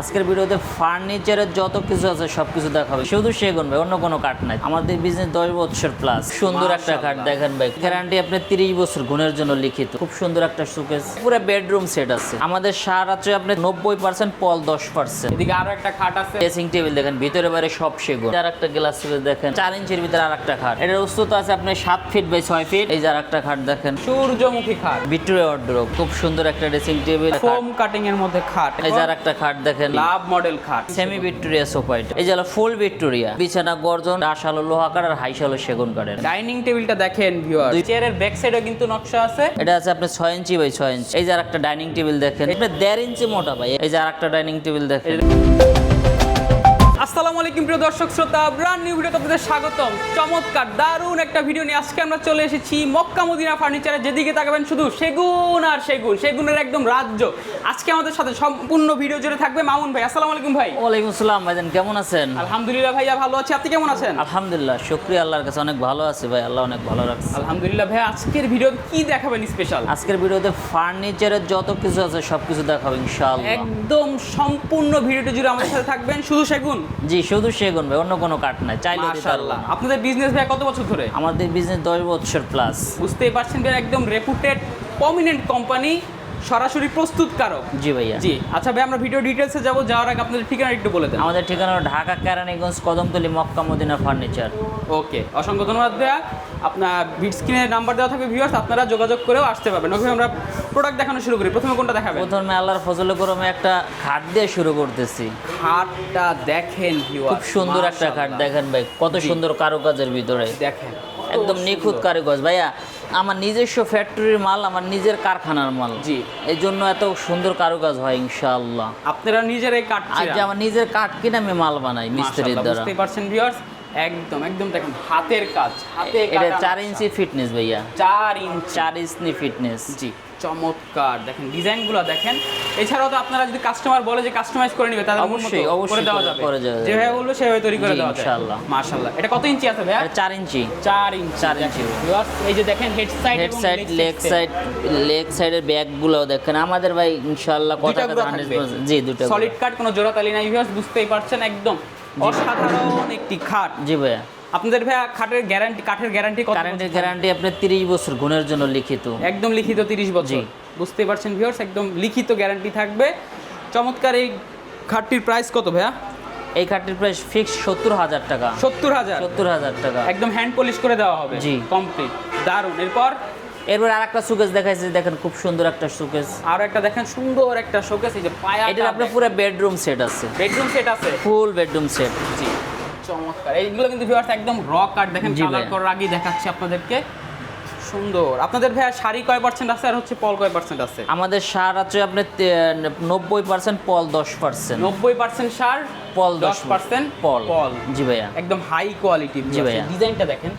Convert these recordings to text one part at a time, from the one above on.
আজকের ভিডিওতে ফার্নিচারের যত কিছু আছে সবকিছু দেখাবে। শুধু সেগুন ভাই অন্য কোনো কাঠ নাই। আমাদের বিজনেস দশ বছর প্লাস সুন্দর একটা কাঠ দেখেন ভাই গ্যারান্টি আপনার তিরিশ বছর গুণের জন্য লিখিত। খুব সুন্দর একটা সুকেস পুরো বেডরুম সেট আছে। আমাদের সার আছে আপনার নব্বই পার্সেন্ট পল দশ পার্সেন্ট এদিকে আরও একটা খাট আছে। ড্রেসিং টেবিল দেখেন ভিতরে বাইরে সব সেগুন। আর একটা গ্লাস দেখেন চার ইঞ্চের ভিতরে আর একটা খাট। এটার উচ্চতা আছে আপনি সাত ফিট বাই ছয় ফিট এই যে আর একটা খাট দেখেন। সূর্যমুখী খাট। ভিক্টোরিয়া ওয়ার্ড্রোব খুব সুন্দর একটা ড্রেসিং টেবিল ফোম কাটিং এর মধ্যে খাট। এই যে আর একটা খাট দেখেন লাভ মডেল খাট। সেমি ভিক্টোরিয়া সোফা এটা। এই যে হলো ফুল ভিক্টোরিয়া। বিছানা গর্জন আশালো লোহা কাঠ আর হাইশালো সেগুন কাঠের। ডাইনিং টেবিলটা দেখেন ভিউয়ার দুই- চেয়ারের ব্যাক সাইডে কিন্তু নকশা আছে। এটা আছে আপনার 6 ইঞ্চি বাই 6 ইঞ্চি। এই যে আরেকটা ডাইনিং টেবিল দেখেন। এটা 1.5 ইঞ্চি মোটা ভাই। এই যে আরেকটা ডাইনিং টেবিল দেখেন। আসসালামু আলাইকুম প্রিয় দর্শক শ্রোতা ব্রান্ড নিউ ভিডিওতে আপনাদের স্বাগতম। চমৎকার দারুণ একটা ভিডিও নিয়ে আজকে আমরা চলে এসেছি মক্কা মদিনা ফার্নিচারে যেদিকে তাকাবেন শুধু সেগুন আর সেগুন সেগুনের একদম রাজ্য। আজকে আমাদের সাথে সম্পূর্ণ ভিডিও জুড়ে থাকবে মামুন ভাই। আসসালামু আলাইকুম ভাই। ওয়ালাইকুম আসসালাম ভাইজান কেমন আছেন? আলহামদুলিল্লাহ ভাইয়া ভালো আছি। আপনি কেমন আছেন? আলহামদুলিল্লাহ শুক্রিয়া আল্লাহর কাছে অনেক ভালো আছে ভাই আল্লাহ অনেক ভালো রাখছে। আলহামদুলিল্লাহ ভাই আজকের ভিডিও কি দেখাবেন স্পেশাল আজকের ভিডিওতে ফার্নিচারের যত কিছু আছে সবকিছু দেখাবো ইনশাআল্লাহ। একদম সম্পূর্ণ ভিডিওটি জুড়ে আমাদের সাথে থাকবেন। শুধু সেগুন? জি শুধু সেগুন ভাই অন্য কোনো কাঠ নাই। চাইলে মাশাআল্লাহ। আপনাদের বিজনেস ভাই কত বছর ধরে? আমাদের বিজনেস দশ বছর প্লাস বুঝতেই পারছেন ভাই একদম রেপুটেড প্রমিনেন্ট কোম্পানি সরাসরি প্রস্তুতকারক। জি ভাইয়া। জি আচ্ছা ভাই আমরা ভিডিও ডিটেলসে যাব যাওয়ার আগে আপনাদের ঠিকানা একটু বলে দেন। আমাদের ঠিকানা Dhaka Keraniganj Kadamtali Mecca Medina furniture okay অসংখ্য ধন্যবাদ ভাইয়া। আপনার বিট স্ক্রিনের নাম্বার দেওয়া থাকবে ভিউয়ার্স আপনারা যোগাযোগ করেও আসতে পারবেন। ওকে আমরা প্রোডাক্ট দেখানো শুরু করি। প্রথমে কোনটা দেখাবেন? প্রথমে আল্লাহর ফজল করমে একটা খাট দিয়ে শুরু করতেছি। খাটটা দেখেন খুব সুন্দর একটা খাট দেখেন ভাই কত সুন্দর কারুকাজের ভিতরে। দেখেন একদম নিখুঁত। কারুকাজ। ভাইয়া আমার নিজস্ব ফ্যাক্টরির মাল আমার নিজের কারখানার মাল। জি। এই জন্য এত সুন্দর কারুকাজ হয় ইনশাআল্লাহ। আপনারা নিজেরাই কাটছেন যে আমার নিজের কাঠ কিনে আমি মাল বানাই মিস্ত্রির দ্বারা। বুঝতেই পারছেন ভিউয়ার্স একদম একদম দেখেন হাতের কাজ হাতে এটা কাটা চার ইঞ্চি ফিটনেস ভাইয়া। চার ইঞ্চি। চার ইঞ্চি ফিটনেস জি চমৎকার। দেখেন ডিজাইনগুলো দেখেন। এছাড়াও তো আপনারা যদি কাস্টমার বলে যে কাস্টমাইজ করে নেবে তাহলে অবশ্যই, করে দেওয়া যাবে। করে যাবে। যেভাবে বলল সেভাবে তৈরি করে দেওয়া যাবে। ইনশাআল্লাহ। মাশাআল্লাহ। এটা কত ইঞ্চি আছে ভাইয়া? চার ইঞ্চি। চার ইঞ্চি চার ইঞ্চি। Viewers, এই যে দেখেন head side head side leg side leg সাইডের ব্যাগগুলো দেখেন। আমাদের ভাই ইনশাআল্লাহ কথা গুঁড়া কথা থাকবে। 100% জি দুটো সলিড কাট কোনো জোড়া তালি নাই ভিউয়ার্স বুঝতেই পারছেন একদম। অসাধারণ একটি খাট। জি ভাইয়া। আপনাদের ভাইয়া খাটের গ্যারান্টি কাঠের গ্যারান্টি কত কারেন্টের গ্যারান্টি আপনার তিরিশ বছর গুণের জন্য লিখিত। একদম লিখিত 30 বছর। জি। বুঝতেই পারছেন ভিউয়ার্স একদম লিখিত গ্যারান্টি থাকবে। চমৎকার এই খাটটির প্রাইস কত ভাইয়া? এই কাঠটির প্রাইস ফিক্স সত্তর হাজার টাকা। সত্তর হাজার? সত্তর হাজার টাকা। একদম হ্যান্ড পলিশ করে দেওয়া হবে। জি। কমপ্লিট দারুণ এরপর এরপর আর একটা সুকেস দেখাইছে দেখেন খুব সুন্দর একটা সুকেস আর একটা দেখেন সুন্দর একটা শোকেস এই যে পায়া এটার আপনার পুরো বেডরুম সেট আছে। বেডরুম সেট আছে? ফুল বেডরুম সেট জি চমৎকার। এইগুলো কিন্তু ভিউয়ার্স একদম র কাট দেখেন কালার। করার আগেই দেখাচ্ছি আপনাদেরকে। সুন্দর। আপনাদের ভাইয়া শাড়ি কয় পার্সেন্ট আছে আর হচ্ছে পল কয় পার্সেন্ট আছে? আমাদের সার আছে আপনি নব্বই পার্সেন্ট পল দশ পার্সেন্ট নব্বই পার্সেন্ট সার পল দশ পার্সেন্ট পল। পল। জি ভাইয়া। একদম হাই কোয়ালিটি জি ভাইয়া। ডিজাইনটা দেখেন।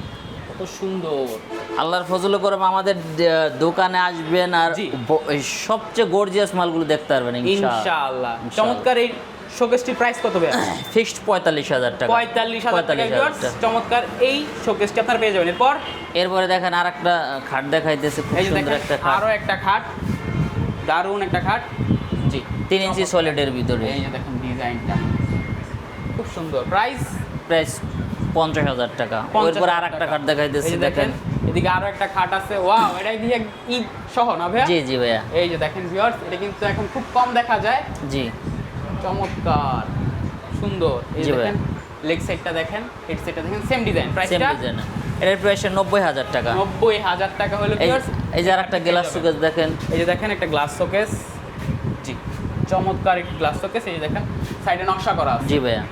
কত সুন্দর। আল্লাহর ফজল করম আমাদের দোকানে আসবেন আর সবচেয়ে গর্জিয়াস মালগুলো দেখতে পারবেন ইনশাআল্লাহ। চমৎকার এই শোকেসটির প্রাইস কত ভাইয়া? ফিক্সড পঁয়তাল্লিশ হাজার টাকা। পঁয়তাল্লিশ হাজার। চমৎকার এই শোকেসটি আপনারা পেয়ে যাবেন। এরপর? এরপরে দেখেন আর একটা খাট দেখাইতেছে খুব সুন্দর একটা খাট। আরও একটা খাট। দারুণ একটা খাট। জি তিন ইঞ্চি সলিডের ভিতরে। এই যে দেখেন ডিজাইনটা খুব সুন্দর। প্রাইস প্রাইস পঞ্চাশ হাজার টাকা। এরপরে আর একটা খাট দেখাইতেছে দেখেন। এদিকে আরও একটা খাট আছে। ওয়াও এটা দিয়ে ঈদ সহ না ভাইয়া? জি জি ভাইয়া। এই যে দেখেন ভিউয়ার্স এটা কিন্তু এখন খুব কম দেখা যায়। জি। চমৎকার সুন্দর। এই। দেখেন লেগ সাইডটা দেখেন হেড সাইডটা দেখেন সেম ডিজাইন সেম প্রাইসটা ডিজাইন এটার প্রাইস হাজার টাকা। নব্বই হাজার টাকা হলো এই এই যে আর একটা গ্লাস সুকেস দেখেন। এই যে দেখেন একটা গ্লাস শোকেস জি চমৎকার একটি গ্লাস শোকেস এই যে দেখেন সাইডে নকশা করা আছে। জি ভাইয়া।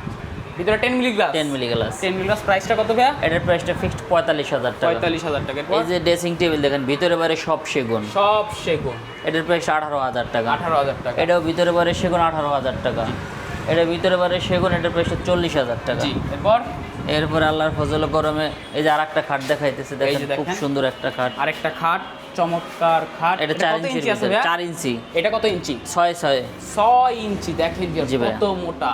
ভিতরে ten milli glass ten milli glass ten milli glass প্রাইসটা কত ভাইয়া? এটার প্রাইসটা ফিক্সড পঁয়তাল্লিশ হাজার টাকা। পঁয়তাল্লিশ হাজার টাকা। এই যে ড্রেসিং টেবিল দেখেন ভিতরে বাইরে সব সেগুন। সব সেগুন। এটার প্রাইস আঠারো হাজার টাকা। আঠারো হাজার টাকা। এটাও ভিতরে বাইরে সেগুন আঠারো হাজার টাকা। এটা ভিতরে বাইরে সেগুন এটার প্রাইস চল্লিশ হাজার টাকা। জি এরপর? এরপরে আল্লাহর ফজল গরমে এই যে আর একটা খাট দেখাইতেছে দেখেন খুব সুন্দর একটা খাট। আরেকটা খাট চমৎকার খাট। এটা চার ইঞ্চি আছে চার ইঞ্চি। এটা কত ইঞ্চি? ছয় ছয়। ছয় ইঞ্চি দেখেন কত মোটা।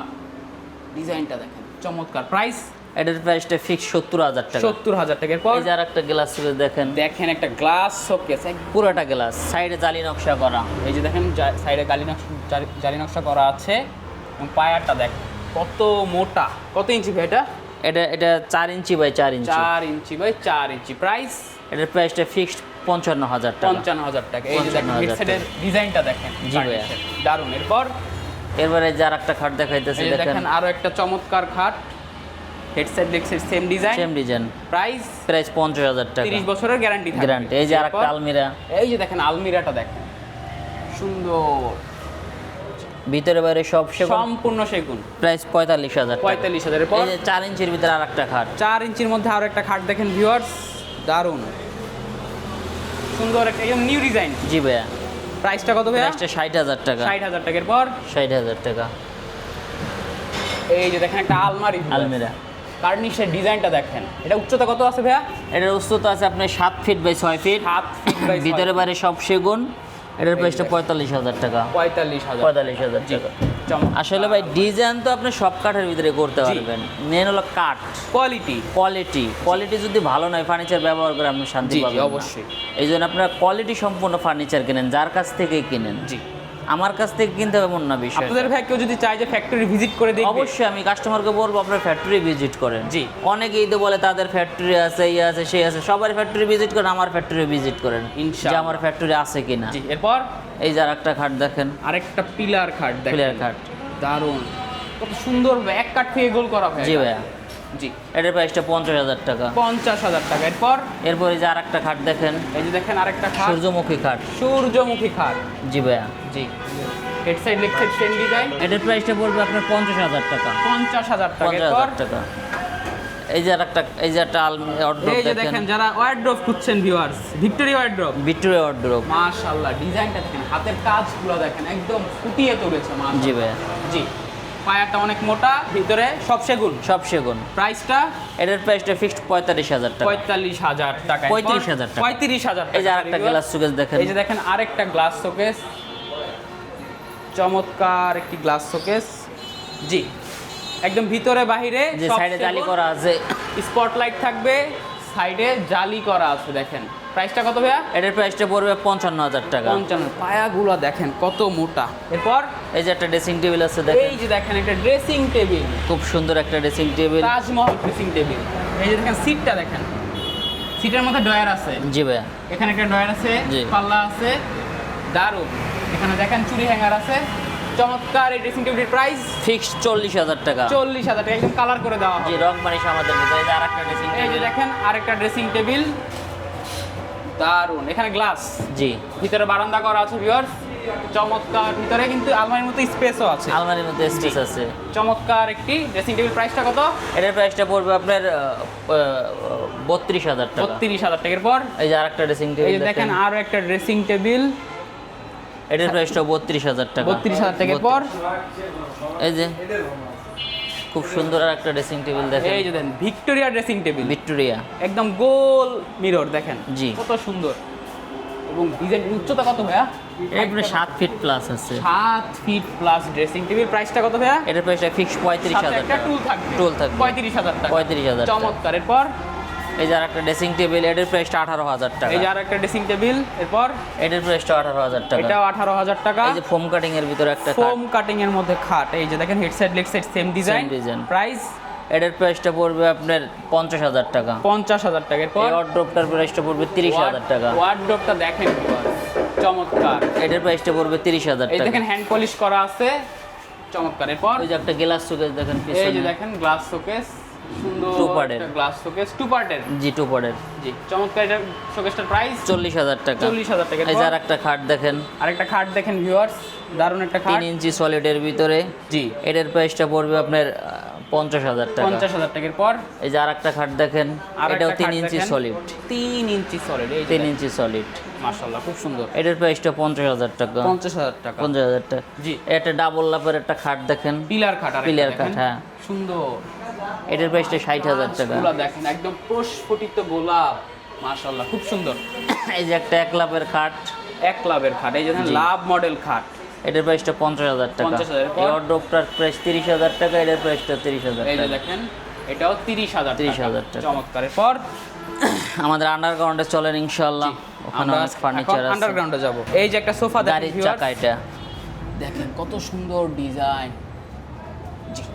ডিজাইনটা দেখেন চমৎকার। প্রাইস? এটার প্রাইসটা ফিক্স সত্তর হাজার টাকা। সত্তর হাজার টাকার পর এই যে একটা গ্লাস দেখেন। দেখেন একটা গ্লাস শোকেস পুরোটা গ্লাস সাইডে জালি নকশা করা। এই যে দেখেন সাইডে গালি নকশা জারি নকশা করা আছে। এবং পায়ারটা দেখ কত মোটা। কত ইঞ্চি ভাই এটা? এটা এটা চার ইঞ্চি বাই চার ইঞ্চি। চার ইঞ্চি বাই চার ইঞ্চি। প্রাইস এটার প্রাইসটা ফিক্সড পঞ্চান্ন হাজার টাকা। পঞ্চান্ন হাজার টাকা। এই যে দেখেন ডিজাইনটা দেখেন। জি ভাইয়া। দারুণ এরপর? এরপরে যার একটা খাট দেখাইতেছে যে দেখেন। আরও একটা চমৎকার খাট। হেডসেট দেখছেন same design same design price price পঞ্চাশ হাজার টাকা। তিরিশ বছরের গ্যারান্টি গ্যারান্টি এই যে আর একটা আলমিরা। এই যে দেখেন আলমিরাটা দেখেন। সুন্দর। ভিতরে বাইরে সব সেগুন। সম্পূর্ণ সেগুন। প্রাইস পঁয়তাল্লিশ হাজার টাকা। পঁয়তাল্লিশ হাজারের পর? এই যে চার ইঞ্চির ভিতরে আর একটা খাট। চার ইঞ্চির মধ্যে আরও একটা খাট দেখেন ভিউয়ার্স দারুণ সুন্দর একটা একদম নিউ ডিজাইন জি ভাইয়া। প্রাইসটা কত ভাইয়া? প্রাইসটা ষাট হাজার টাকা। ষাট হাজার টাকার পর? ষাট হাজার টাকা। এই যে দেখেন একটা আলমারি। আলমিরা। কার্নিশের ডিজাইনটা দেখেন। এটা উচ্চতা কত আছে ভাইয়া? এটার উচ্চতা আছে আপনার সাত ফিট বাই ছয় ফিট বাই ভিতরে বাইরে সব সেগুন। এটার প্রাইসটা পঁয়তাল্লিশ হাজার টাকা। পঁয়তাল্লিশ হাজার। পঁয়তাল্লিশ হাজার টাকা। আসলে ভাই ডিজাইন তো আপনি সব কাঠের ভিতরে করতে পারবেন। মেন হলো কাঠ। কোয়ালিটি কোয়ালিটি কোয়ালিটি যদি ভালো নয় ফার্নিচার ব্যবহার করে আপনি শান্তি পাবেন অবশ্যই। এই জন্য আপনারা কোয়ালিটি সম্পূর্ণ ফার্নিচার কেনেন যার কাছ থেকে কিনেন। জি। আমার কাছ থেকে কিনতে হবে এমন না বিষয়। আপনাদের ভাই কেউ যদি চায় যে ফ্যাক্টরি ভিজিট করে দেখবে। অবশ্যই আমি কাস্টমারকে বলব আপনার ফ্যাক্টরি ভিজিট করেন। জি। অনেকেই তো বলে তাদের ফ্যাক্টরি আছে ইয়ে আছে সেই আছে। সবার ফ্যাক্টরি ভিজিট করেন আমার ফ্যাক্টরি ভিজিট করেন। যে আমার ফ্যাক্টরি আছে কিনা। জি এরপর? এই যার একটা খাট দেখেন। আরেকটা পিলার খাট দেখেন। Pillar খাট। দারুণ কত সুন্দর এক কাঠ থেকে গোল করা হয় জি ভাইয়া। জি। এটার প্রাইসটা পঞ্চাশ হাজার টাকা। পঞ্চাশ হাজার টাকা। এরপর? এরপরে যে আর একটা খাট দেখেন। এই যে দেখেন আরেকটা খাট। সূর্যমুখী খাট। সূর্যমুখী খাট। জি ভাইয়া। জি। Head side leg side same design এটার প্রাইসটা পড়বে আপনার পঞ্চাশ হাজার টাকা। পঞ্চাশ হাজার টাকা। পঞ্চাশ হাজার টাকা। এই যে আর একটা এই যে একটা এই যে দেখেন। যারা ওয়ার্ড্রপ খুঁজছেন viewers Victory wardrobe Victoria order মাশাআল্লাহ ডিজাইনটা দেখেন হাতের কাজগুলো দেখেন একদম ফুটিয়ে তুলেছে জি মাশাআল্লাহ। ভাইয়া। জি। পায়াটা অনেক মোটা ভিতরে সব সেগুন। সব সেগুন। প্রাইসটা? এটার প্রাইসটা ফিক্সড পঁয়তাল্লিশ হাজার টাকা। পঁয়তাল্লিশ হাজার টাকা 35,000 টাকা। পঁয়ত্রিশ হাজার এই যে আর একটা গ্লাস শোকেস দেখেন। এই যে দেখেন আরেকটা গ্লাস শোকেস চমৎকার একটি গ্লাস শোকেস জি। একদম ভিতরে বাহিরে যে সাইডে জালি করা আছে। স্পটলাইট থাকবে সাইডে জালি করা আছে দেখেন। প্রাইসটা কত ভাইয়া? এটার প্রাইসটা পড়বে পঞ্চান্ন হাজার টাকা। পঞ্চান্ন। পায়াগুলো দেখেন কত মোটা। এরপর এই যে একটা ড্রেসিং টেবিল আছে দেখেন। এই যে দেখেন একটা ড্রেসিং টেবিল খুব সুন্দর একটা dressing table Taj Mahal dressing table এই যে দেখেন সিটটা দেখেন। সিটের মধ্যে ডয়ার আছে। জি ভাইয়া। এখানে একটা ডয়ার আছে। পাল্লা আছে দারুণ। এখানে দেখেন চুরি হ্যাঙ্গার আছে। চমৎকার এই ড্রেসিং টেবিলের প্রাইস ফিক্সড চল্লিশ হাজার টাকা। চল্লিশ হাজার টাকা একদম কালার করে দেওয়া জি হবে। রং মানিস আমাদের ভিতরে এই যে আর একটা ড্রেসিং এই যে দেখেন আরেকটা ড্রেসিং টেবিল দারুণ। এখানে গ্লাস জি। ভিতরে বারান্দা করা আছে ভিউয়ার্স চমৎকার। ভিতরে কিন্তু আলমারির মতো স্পেসও আছে। আলমারির মধ্যে স্পেস আছে। চমৎকার একটি ড্রেসিং টেবিল প্রাইসটা কত? এটার প্রাইসটা পড়বে আপনার বত্রিশ হাজার টাকা। বত্রিশ হাজার টাকার পর। এই যে আর একটা ড্রেসিং টেবিল দেখেন আরও একটা ড্রেসিং টেবিল এটার প্রাইসটা বত্রিশ হাজার টাকা। বত্রিশ হাজার টাকার পর। এই যে। খুব সুন্দর আর একটা ড্রেসিং টেবিল দেখেন। এই যে দেখেন ভিক্টোরিয়া ড্রেসিং টেবিল ভিক্টোরিয়া। একদম গোল মিরর দেখেন। জি। কত সুন্দর। এবং ডিজাইন উচ্চতা কত ভাইয়া? এরপরে সাত ফিট প্লাস আছে। সাত ফিট প্লাস ড্রেসিং টেবিল প্রাইসটা কত ভাইয়া? এটার প্রাইসটা ফিক্স পঁয়ত্রিশ সাথে হাজার একটা টাকা। টুল থাকবে। টুল থাকবে। পঁয়ত্রিশ হাজার টাকা। পঁয়ত্রিশ হাজার টাকা। চমৎকার। এরপর? এই যে আর একটা ড্রেসিং টেবিল এটার প্রাইসটা আঠারো হাজার টাকা। এই যে আর একটা ড্রেসিং টেবিল এরপর? এটার প্রাইসটা আঠারো হাজার টাকা। এটাও আঠারো হাজার টাকা। এই যে ফোম কাটিং এর ভিতরে একটা ফোম কাটিং এর মধ্যে খাট। এই যে দেখেন head side leg side same design design। Price এটার প্রাইসটা পড়বে আপনার পঞ্চাশ হাজার টাকা। পঞ্চাশ হাজার টাকা। এরপর? এই অর্ড্রপটার প্রাইসটা পড়বে তিরিশ হাজার টাকা। ওয়ার্ডরোবটা দেখেন চমৎকার। এটার প্রাইসটা পড়বে তিরিশ হাজার টাকা। দেখেন হ্যান্ড পলিশ করা আছে। চমৎকার। এরপর? ওই যে একটা গ্লাস শোকেস দেখেন এই যে দেখেন গ্লাস শোকেস সুন্দর গ্লাস শোকেস টু পার্টের জি টু পরের জি চমৎকার এটা শোকেসটার প্রাইস চল্লিশ হাজার টাকা। চল্লিশ হাজার টাকা। এই যে আর একটা খাট দেখেন। আরেকটা খাট দেখেন ভিউয়ার্স দারুণ একটা খাট। তিন ইঞ্চি সলিডের ভিতরে। জি। এটার প্রাইসটা পড়বে আপনার পঞ্চাশ হাজার টাকা। পঞ্চাশ হাজার টাকার পর। এই যে আর একটা খাট দেখেন এটাও তিন ইঞ্চি। সলিড তিন ইঞ্চি সলিড এই তিন ইঞ্চি সলিড মাশাল্লাহ খুব সুন্দর। এটার প্রাইসটা পঞ্চাশ হাজার টাকা। পঞ্চাশ হাজার টাকা। পঞ্চাশ হাজার টাকা। জি। এটা ডাবল লাভের একটা খাট দেখেন। পিলার খাট Pillar খাট, হ্যাঁ। সুন্দর। এটার প্রাইসটা ষাট হাজার টাকা। দেখেন একদম প্রস্ফুটিত গোলাপ মাশাল্লাহ খুব সুন্দর। এই যে একটা এক লাভের খাট। এক লাভের খাট এই যে লাভ মডেল খাট। এটার প্রাইসটা পঞ্চাশ হাজার টাকা। 50,000 এই অর্ডারটার প্রাইস তিরিশ হাজার টাকা এটার প্রাইসটা তিরিশ হাজার এই যে টাকা। দেখেন এটাও তিরিশ হাজার 30,000 টাকা। চমৎকারের পর আমাদের আন্ডারগ্রাউন্ডে চলেন ইনশাল্লাহ ওখানে অনেক ফার্নিচার আছে। আন্ডারগ্রাউন্ডে যাব। এই যে একটা সোফা গাড়ির। চাকা এটা। দেখেন কত সুন্দর ডিজাইন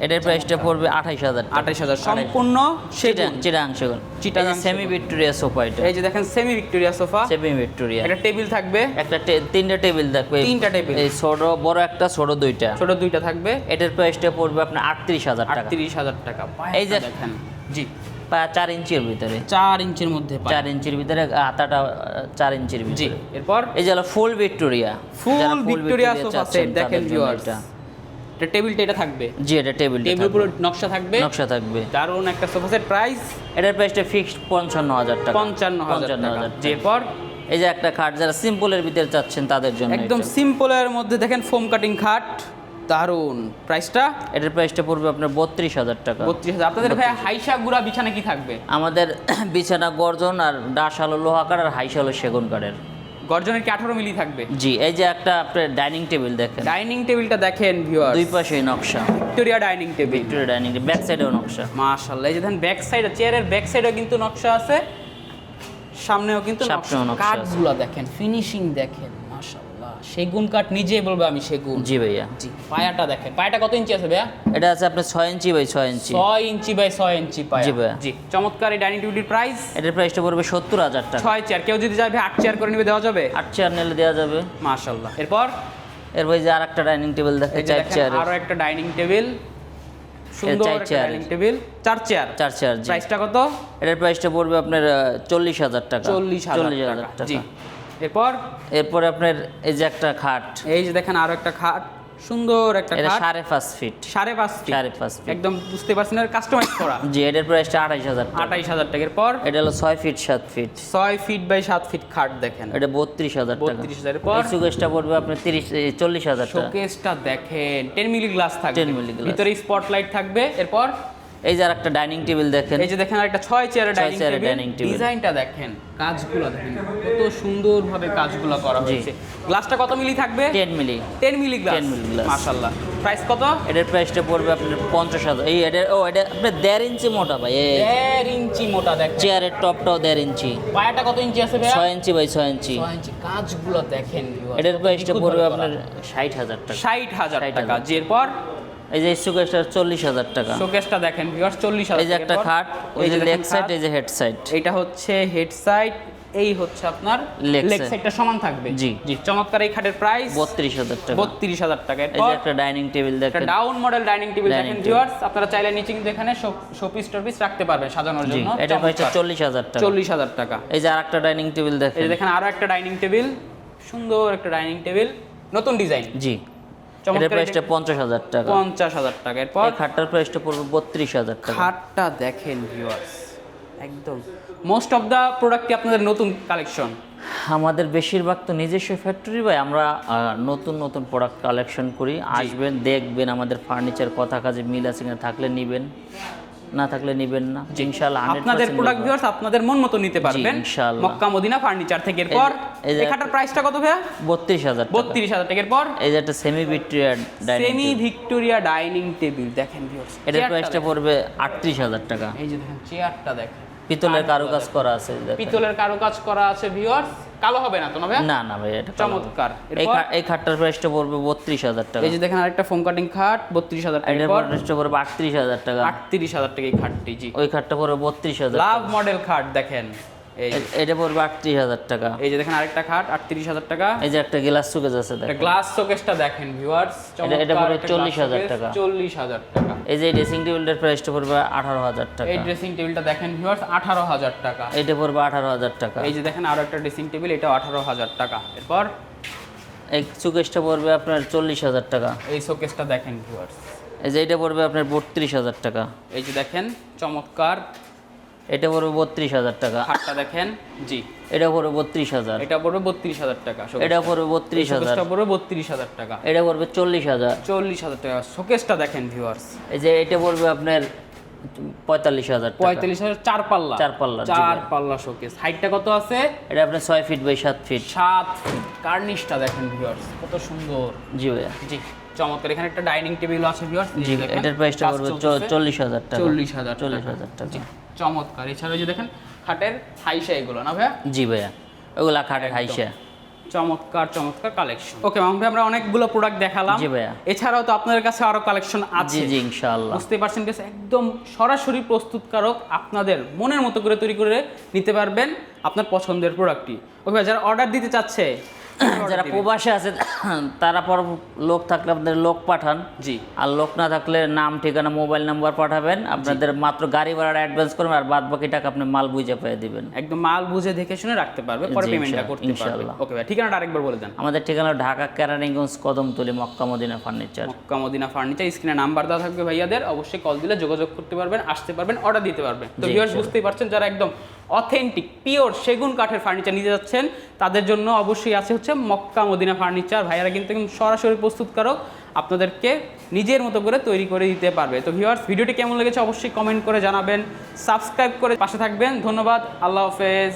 এটার প্রাইসটা পড়বে আঠাইশ হাজার আঠাইশ হাজার সম্পূর্ণ সেগুন। চিটাং সেগুন। চিটাগাং সেমি ভিক্টোরিয়া সোফা এটা। এই যে দেখেন semi Victoria sofa semi Victoria একটা টেবিল থাকবে। একটা তিনটা টেবিল থাকবে। তিনটা টেবিল। এই ছোট বড় একটা ছোট দুইটা। ছোট দুইটা থাকবে। এটার প্রাইসটা পড়বে আপনার আটত্রিশ হাজার টাকা। আটত্রিশ হাজার টাকা। এই যে- দেখেন। জি। চার ইঞ্চির ভিতরে। চার ইঞ্চির মধ্যে চার ইঞ্চির ভিতরে আতাটা চার ইঞ্চির ভিতরে। এরপর? এই যে হলো full Victoria full Victoria sofa set দেখেন ভিউয়ার্স এটা। টেবিলটা এটা থাকবে। জি এটা টেবিল টেবিল পুরো নকশা থাকবে। নকশা থাকবে। দারুণ একটা সোফা সেট প্রাইস এটার প্রাইসটা ফিক্সড পঞ্চান্ন হাজার টাকা। পঞ্চান্ন হাজার টাকা। এরপর এই যে একটা খাট যারা সিম্পলের ভিতরে চাচ্ছেন তাদের জন্য একদম সিম্পলের মধ্যে দেখেন ফোম কাটিং খাট। দারুণ। প্রাইসটা এটার প্রাইসটা পড়বে আপনার বত্রিশ হাজার টাকা। বত্রিশ হাজার। আপনাদের ভাই হাইসা গুড়া বিছানা কি থাকবে? আমাদের বিছানা গর্জন আর ডাস হলো লোহা কাঠ আর হাইস হলো সেগুন কাঠের। গর্জনের কি আঠারো মিলি থাকবে? জি এই যে একটা আপনার ডাইনিং টেবিল দেখেন। ডাইনিং টেবিলটা দেখেন ভিউয়ার দুই পাশে নকশা। Victoria dining table. Victoria dining table back সাইডেও নকশা। মাশাআল্লাহ এই যে দেখেন ব্যাক সাইডে চেয়ারের ব্যাক সাইডেও কিন্তু নকশা আছে সামনেও কিন্তু। কাঠগুলো দেখেন ফিনিশিং দেখেন। সেগুন কাঠ নিজেই বলব আমি সেগুন। জি ভাইয়া। জি পায়াটা দেখেন। পায়াটা কত ইঞ্চি আছে ভাইয়া? এটা আছে আপনার ছয় ইঞ্চি বাই ছয় ইঞ্চি। ছয় ইঞ্চি বাই ছয় ইঞ্চি পায়া। জি ভাইয়া। জি চমৎকার এই ডাইনিং টেবিলটির প্রাইস এটার প্রাইসটা পড়বে সত্তর হাজার টাকা। ছয় চেয়ার কেউ যদি ভাই আট চেয়ার করে নিবে দেওয়া যাবে? আট চেয়ার নিলে দেওয়া যাবে। মাশাআল্লাহ। এরপর? এরপর এই যে আর একটা ডাইনিং টেবিল দেখে চার চেয়ার আরও একটা ডাইনিং টেবিল। সুন্দর। Dining table. চার চেয়ার চার চেয়ার প্রাইসটা কত? এটার প্রাইসটা পড়বে আপনার চল্লিশ হাজার টাকা। চল্লিশ হাজার টাকা। টাকা। জি। এরপর? এরপরে আপনার এই যে একটা খাট। এই যে দেখেন আরও একটা খাট সুন্দর একটা এটা খাট। সাড়ে পাঁচ ফিট। সাড়ে পাঁচ feet। সাড়ে পাঁচ ফিট। একদম বুঝতে পারছেন কাস্টমাইজ করা। জি এটার প্রাইসটা আঠাইশ হাজার টাকা। আঠাইশ হাজার টাকার পর এটা হলো ছয় ফিট সাত ফিট। ছয় ফিট বাই সাত ফিট খাট দেখেন। এটা বত্রিশ হাজার টাকা। বত্রিশ হাজারের পর সুকেশটা পড়বে আপনার তিরিশ চল্লিশ হাজার টাকা। শোকেসটা দেখেন। টেন মিলি গ্লাস থাকবে। 10 milli glass। ভিতরে স্পটলাইট থাকবে। এরপর? এই যে একটা ডাইনিং টেবিল দেখেন। এই যে দেখেন একটা ছয় চেয়ারের ডাইনিং টেবিল। dining table। ডিজাইনটা দেখেন কাজগুলো দেখেন কত সুন্দরভাবে কাজগুলো করা হয়েছে। গ্লাসটা কত মিলি থাকবে? Ten milli. Ten milli glass. 10 milli glass। মাশাআল্লাহ। প্রাইস কত? এটার প্রাইসটা পড়বে আপনার পঞ্চাশ হাজার। এই এটা ও এটা আপনার দেড় ইঞ্চি মোটা ভাই এই। দেড় ইঞ্চি মোটা দেখেন। চেয়ারের টপটাও দেড় ইঞ্চি। পায়াটা কত ইঞ্চি আছে ভাইয়া? ছয় ইঞ্চি বাই ছয় ইঞ্চি। ছয় ইঞ্চি। কাজগুলো দেখেন এটার প্রাইসটা পড়বে আপনার ষাট হাজার টাকা। ষাট হাজার 60,000 টাকা। এরপর? এই যে চল্লিশ হাজার টাকা। শোকেসটা দেখেন ভিউয়ার্স চল্লিশ হাজার এই যে একটা খাট ওই যে দেখেন লেগ সাইড এই যে হেড সাইড এইটা হচ্ছে হেড সাইড এই হচ্ছে আপনার লেগ সাইডটা সমান থাকবে। জি। জি চমৎকার এই খাটের প্রাইস বত্রিশ হাজার টাকা। বত্রিশ হাজার টাকা। এই যে একটা ডাইনিং টেবিল একটা ডাউন মডেল ডাইনিং টেবিল দেখেন। ভিউয়ার্স আপনারা চাইলে নিচে কিন্তু এখানে শোপিস টপিস রাখতে পারবেন সাজানোর জন্য। প্রাইসটা চল্লিশ হাজার টাকা। চল্লিশ হাজার টাকা। এই যে আর একটা ডাইনিং টেবিল দেখেন যে দেখেন আরও একটা ডাইনিং টেবিল সুন্দর একটা ডাইনিং টেবিল নতুন ডিজাইন জি। এটার প্রাইসটা টাকা। পঞ্চাশ হাজার টাকা। এরপর এই খাটটার প্রাইসটা পড়বে টাকা। খাটটা দেখেন ভিউয়ার্স একদম। মোস্ট অফ দা প্রোডাক্টই আপনাদের নতুন কালেকশন আমাদের বেশিরভাগ তো নিজস্ব ফ্যাক্টরি ভাই আমরা নতুন নতুন প্রোডাক্ট কালেকশন করি। আসবেন দেখবেন আমাদের ফার্নিচার কথা কাজে মিল আছে কিনা থাকলে নিবেন। না থাকলে নিবেন না। ইনশাআল্লাহ আপনাদের প্রোডাক্ট। ভিউয়ার্স আপনাদের মন মতো নিতে পারবেন। ইনশাআল্লাহ। মক্কা মদিনা ফার্নিচার থেকে এরপর খাটার প্রাইসটা কত ভাইয়া? বত্রিশ হাজার টাকা। বত্রিশ হাজার টাকার পর। এই যে একটা semi Victoria dining semi Victoria dining table দেখেন ভিউয়ার্স এটার প্রাইসটা পড়বে আটত্রিশ হাজার টাকা। এই যে দেখেন চেয়ারটা দেখেন। পিতলের কারুকাজ করা আছে। পিতলের কারুকাজ করা আছে ভিউয়ার্স কালো হবে না তো না ভাইয়া না না ভাই এটা চমৎকার। এই খাটটার প্রাইসটা পড়বে বত্রিশ হাজার টাকা। এই যে দেখেন আরেকটা ফোম কাটিং খাট বত্রিশ হাজার এটার টাকার প্রাইসটা পড়বে আটত্রিশ হাজার টাকা। আটত্রিশ হাজার টাকা এই খাটটি জি। ওই খাটটা পড়বে বত্রিশ হাজার লাভ মডেল খাট দেখেন। এটা পড়বে আটত্রিশ হাজার টাকা এই যে দেখেন আরেকটা খাট আটত্রিশ হাজার টাকা এই যে একটা গ্লাস সুকেজ আছে গ্লাস শোকেসটা দেখেন ভিউয়ার্স এটা- পড়বে 40,000 টাকা। চল্লিশ হাজার টাকা এই যে ড্রেসিং টেবিলটার প্রাইসটা পড়বে আঠারো হাজার টাকা এই ড্রেসিং টেবিলটা দেখেন ভিউয়ার্স আঠারো হাজার টাকা এটা পড়বে আঠারো হাজার টাকা এই যে দেখেন আরও একটা ড্রেসিং টেবিল এটা আঠারো হাজার টাকা এরপর এই সুকেশটা পড়বে আপনার চল্লিশ হাজার টাকা এই শোকেসটা দেখেন ভিউয়ার্স এই যে এটা পড়বে আপনার বত্রিশ হাজার টাকা এই যে দেখেন চমৎকার এটা পড়বে বত্রিশ হাজার টাকা। খাটটা দেখেন জি। এটা পড়বে বত্রিশ হাজার। এটা পড়বে বত্রিশ হাজার টাকা এটা পড়বে বত্রিশ হাজার। পড়বে বত্রিশ হাজার টাকা। এটা পড়বে চল্লিশ হাজার। চল্লিশ হাজার টাকা। শোকেসটা দেখেন ভিউয়ার্স এই যে এটা পড়বে আপনার পঁয়তাল্লিশ হাজার পঁয়তাল্লিশ হাজার চার পাল্লা। চার পাল্লা, চার পাল্লা শোকেস হাইটটা কত আছে? এটা আপনার ছয় ফিট বাই সাত ফিট সাত ফিট কার্নিশটা দেখেন ভিউয়ার্স কত সুন্দর। জি ভাইয়া। জি চমৎকার। এখানে একটা ডাইনিং টেবিল আছে ভিউয়ার্স জি এটার প্রাইসটা পড়বে চল্লিশ হাজার টাকা। চল্লিশ হাজার চল্লিশ হাজার টাকা। চমৎকার। এছাড়া যে দেখেন খাটের হাইসা এগুলো না ভাইয়া? জি ভাইয়া ওগুলা খাটের হাইসা। চমৎকার চমৎকার কালেকশন ওকে মামুন ভাই আমরা অনেকগুলো প্রোডাক্ট দেখালাম। জি ভাইয়া। এছাড়াও তো আপনাদের কাছে আরও কালেকশন আছে। জি ইনশাআল্লাহ। বুঝতে পারছেন গেছে একদম সরাসরি প্রস্তুতকারক আপনাদের মনের মতো করে তৈরি করে নিতে পারবেন আপনার পছন্দের প্রোডাক্টটি ওকে ভাই, যারা অর্ডার দিতে চাচ্ছে যারা প্রবাসে আছে তারা পর লোক থাকলে আপনাদের লোক পাঠান। জি। আর লোক না থাকলে নাম ঠিকানা মোবাইল নাম্বার পাঠাবেন। আপনাদের মাত্র গাড়ি ভাড়াটা অ্যাডভান্স করবেন আর বাদ বাকি টাকা আপনি মাল বুঝে পেয়ে দিবেন। একদম মাল বুঝে দেখে শুনে রাখতে পারবে পরে পেমেন্টটা করতে পারবে। ইনশাআল্লাহ। ওকে ভাই ঠিকানাটা আরেকবার বলে দেন। আমাদের ঠিকানা Dhaka Keraniganj Kadamtali Mecca Medina furniture Mecca Medina furniture স্ক্রিনে নাম্বার দেওয়া থাকবে ভাইয়াদের। অবশ্যই কল দিলে যোগাযোগ করতে পারবেন আসতে পারবেন অর্ডার দিতে পারবেন। তো ভিউয়ার্স বুঝতেই পারছেন যারা একদম অথেন্টিক, পিওর সেগুন কাঠের ফার্নিচার নিতে যাচ্ছেন। তাদের জন্য অবশ্যই আছে হচ্ছে মক্কা মদিনা ফার্নিচার। ভাইয়ারা কিন্তু সরাসরি প্রস্তুতকারক আপনাদেরকে নিজের মতো করে তৈরি করে দিতে পারবে। তো ভিওয়ার্স ভিডিওটি কেমন লেগেছে অবশ্যই কমেন্ট করে জানাবেন। সাবস্ক্রাইব করে পাশে থাকবেন। ধন্যবাদ। আল্লাহ হাফেজ।